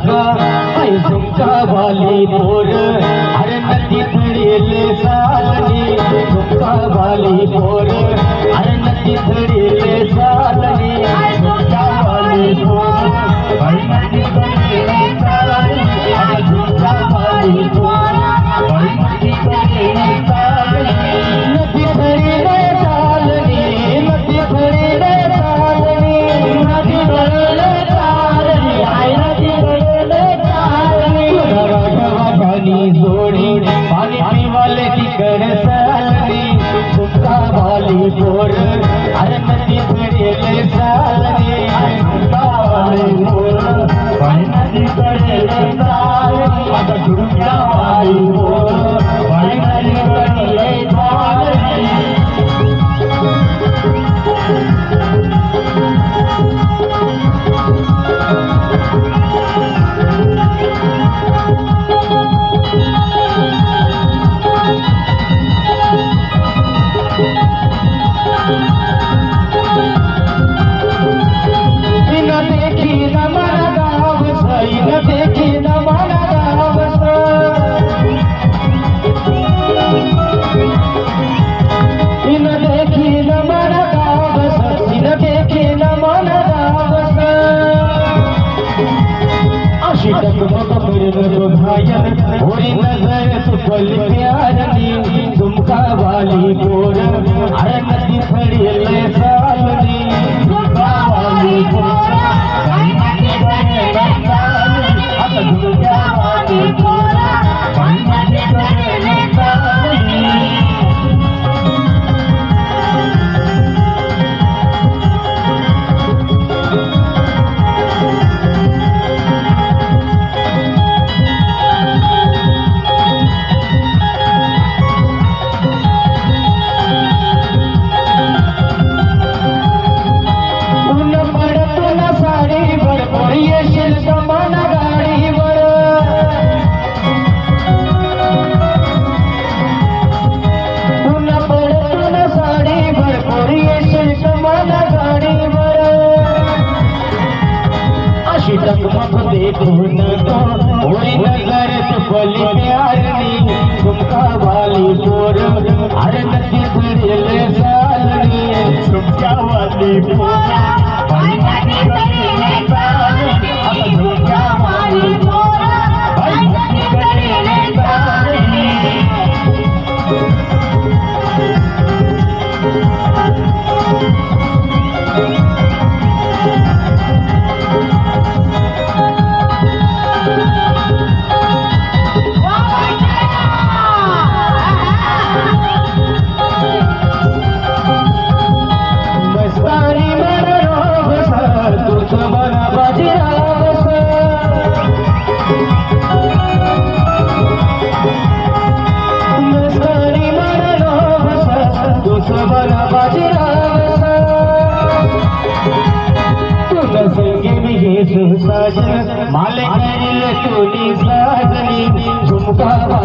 देखा ऐसे वाली मोर घायल होरी नजर तुपल प्यारनी झुमका वाली पोर अशी देखूं देखून तो होई नजर बली प्यारी तुमका वाली पोर अरे नदी फिरेल सालनी तुमच्या वाली पोर साजन माले करील तुली साजनी झुमका